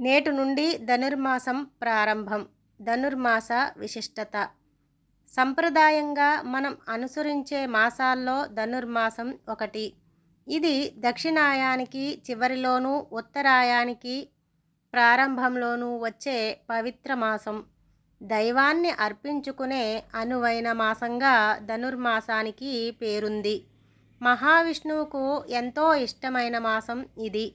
నేటి నుండి ధనుర్మాసం ప్రారంభం. ధనుర్మాస విశిష్టత. సంప్రదాయంగా మనం అనుసరించే మాసాల్లో ధనుర్మాసం ఒకటి. ఇది దక్షిణాయానికి చివరిలోనూ ఉత్తరాయానికి ప్రారంభంలోనూ వచ్చే పవిత్ర మాసం. దైవాన్ని అర్పించుకునే అనువైన మాసంగా ధనుర్మాసానికి పేరుంది. మహావిష్ణువుకు ఎంతో ఇష్టమైన మాసం ఇది.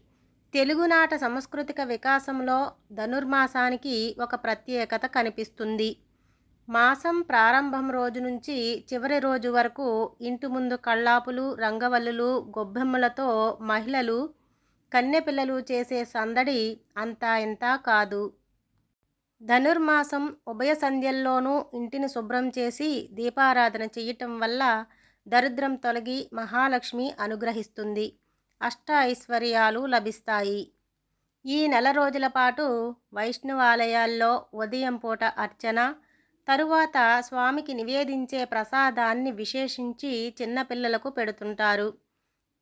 తెలుగునాట సాంస్కృతిక వికాసంలో ధనుర్మాసానికి ఒక ప్రత్యేకత కనిపిస్తుంది. మాసం ప్రారంభం రోజు నుంచి చివరి రోజు వరకు ఇంటి ముందు కళ్ళాపులు రంగవల్లులు గొబ్బెమ్మలతో మహిళలు కన్నెపిల్లలు చేసే సందడి అంతా ఇంతా కాదు. ధనుర్మాసం ఉభయ సంధ్యల్లోనూ ఇంటిని శుభ్రం చేసి దీపారాధన చేయటం వల్ల దరిద్రం తొలగి మహాలక్ష్మి అనుగ్రహిస్తుంది. అష్ట ఐశ్వర్యాలు లభిస్తాయి. ఈ నెల రోజుల పాటు వైష్ణవాలయాల్లో ఉదయం పూట అర్చన తరువాత స్వామికి నివేదించే ప్రసాదాన్ని విశేషించి చిన్నపిల్లలకు పెడుతుంటారు.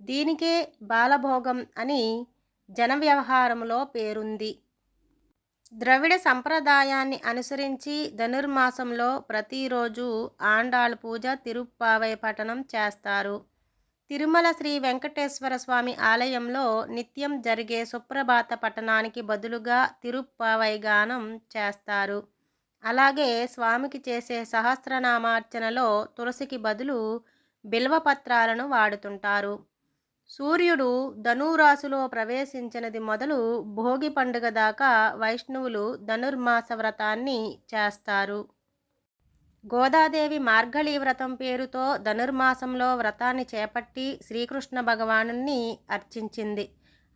దీనికే బాలభోగం అని జన వ్యవహారంలో పేరుంది. ద్రవిడ సంప్రదాయాన్ని అనుసరించి ధనుర్మాసంలో ప్రతిరోజు ఆండాళ్ పూజ తిరుప్పావై పఠనం చేస్తారు. తిరుమల శ్రీ వెంకటేశ్వర స్వామి ఆలయంలో నిత్యం జరిగే సుప్రభాత పఠనానికి బదులుగా తిరుప్పవైగానం చేస్తారు. అలాగే స్వామికి చేసే సహస్రనామార్చనలో తులసికి బదులు బిల్వపత్రాలను వాడుతుంటారు. సూర్యుడు ధనురాశిలో ప్రవేశించినది మొదలు భోగి పండుగ దాకా వైష్ణవులు ధనుర్మాస వ్రతాన్ని చేస్తారు. గోదాదేవి మార్గళీ వ్రతం పేరుతో ధనుర్మాసంలో వ్రతాన్ని చేపట్టి శ్రీకృష్ణ భగవానుని అర్చించింది.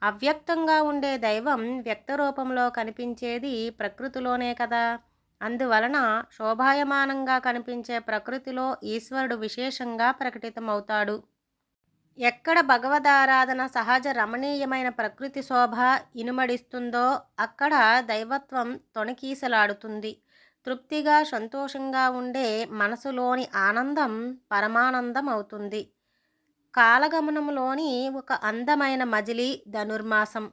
అవ్యక్తంగా ఉండే దైవం వ్యక్త రూపంలో కనిపించేది ప్రకృతిలోనే కదా. అందువలన శోభాయమానంగా కనిపించే ప్రకృతిలో ఈశ్వరుడు విశేషంగా ప్రకటితమవుతాడు. ఎక్కడ భగవదారాధన సహజ రమణీయమైన ప్రకృతి శోభ ఇనుమడిస్తుందో అక్కడ దైవత్వం తొణకీసలాడుతుంది. తృప్తిగా సంతోషంగా ఉండే మనసులోని ఆనందం పరమానందం అవుతుంది కాలగమనంలోని ఒక అందమైన మజిలి ధనుర్మాసం.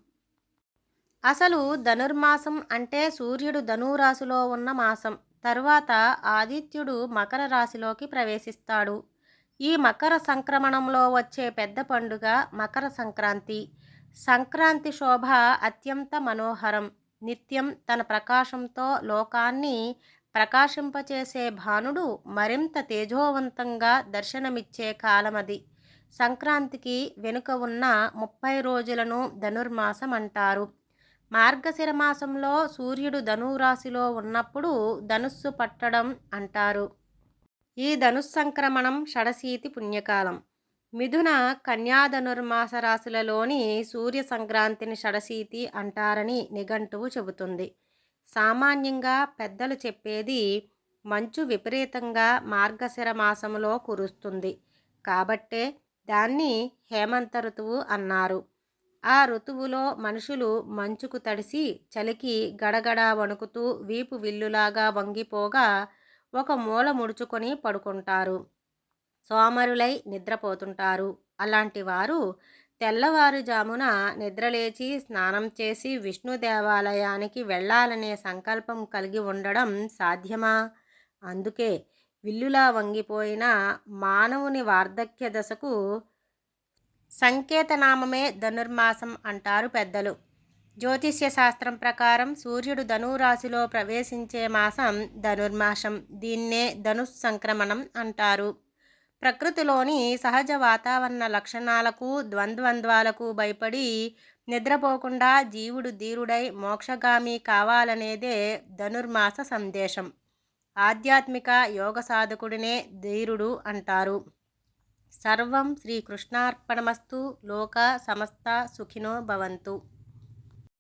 అసలు ధనుర్మాసం అంటే సూర్యుడు ధనురాశిలో ఉన్న మాసం. తరువాత ఆదిత్యుడు మకర రాశిలోకి ప్రవేశిస్తాడు. ఈ మకర సంక్రమణంలో వచ్చే పెద్ద పండుగ మకర సంక్రాంతి. సంక్రాంతి శోభ అత్యంత మనోహరం. నిత్యం తన ప్రకాశంతో లోకాన్ని ప్రకాశింపచేసే భానుడు మరింత తేజోవంతంగా దర్శనమిచ్చే కాలమది. సంక్రాంతికి వెనుక ఉన్న ముప్పై రోజులను ధనుర్మాసం అంటారు. మార్గశిర మాసంలో సూర్యుడు ధనురాశిలో ఉన్నప్పుడు ధనుస్సు పట్టడం అంటారు. ఈ ధనుస్సంక్రమణం షడశీతి పుణ్యకాలం. మిథున కన్యాధనుర్మాస రాశులలోని సూర్య సంక్రాంతిని షడశీతి అంటారని నిఘంటువు చెబుతుంది. సామాన్యంగా పెద్దలు చెప్పేది మంచు విపరీతంగా మార్గశిర మాసంలో కురుస్తుంది. కాబట్టే దాన్ని హేమంత ఋతువు అన్నారు. ఆ ఋతువులో మనుషులు మంచుకు తడిసి చలికి గడగడ వణుకుతూ వీపు విల్లులాగా వంగిపోగా ఒక మూల ముడుచుకొని పడుకుంటారు. సోమరులై నిద్రపోతుంటారు. అలాంటి వారు తెల్లవారుజామున నిద్రలేచి స్నానం చేసి విష్ణు దేవాలయానికి వెళ్ళాలనే సంకల్పం కలిగి ఉండడం సాధ్యమా? అందుకే విల్లులా వంగిపోయిన మానవుని వార్ధక్య దశకు సంకేతనామమే ధనుర్మాసం అంటారు పెద్దలు. జ్యోతిష్య శాస్త్రం ప్రకారం సూర్యుడు ధనురాశిలో ప్రవేశించే మాసం ధనుర్మాసం. దీన్నే ధనుస్ సంక్రమణం అంటారు. ప్రకృతిలోని సహజ వాతావరణ లక్షణాలకు ద్వంద్వంద్వాలకు భయపడి నిద్రపోకుండా జీవుడు ధీరుడై మోక్షగామి కావాలనేదే ధనుర్మాస సందేశం. ఆధ్యాత్మిక యోగ సాధకుడినే ధీరుడు అంటారు. సర్వం శ్రీకృష్ణార్పణమస్తు లోక సమస్త సుఖినో భవంతు.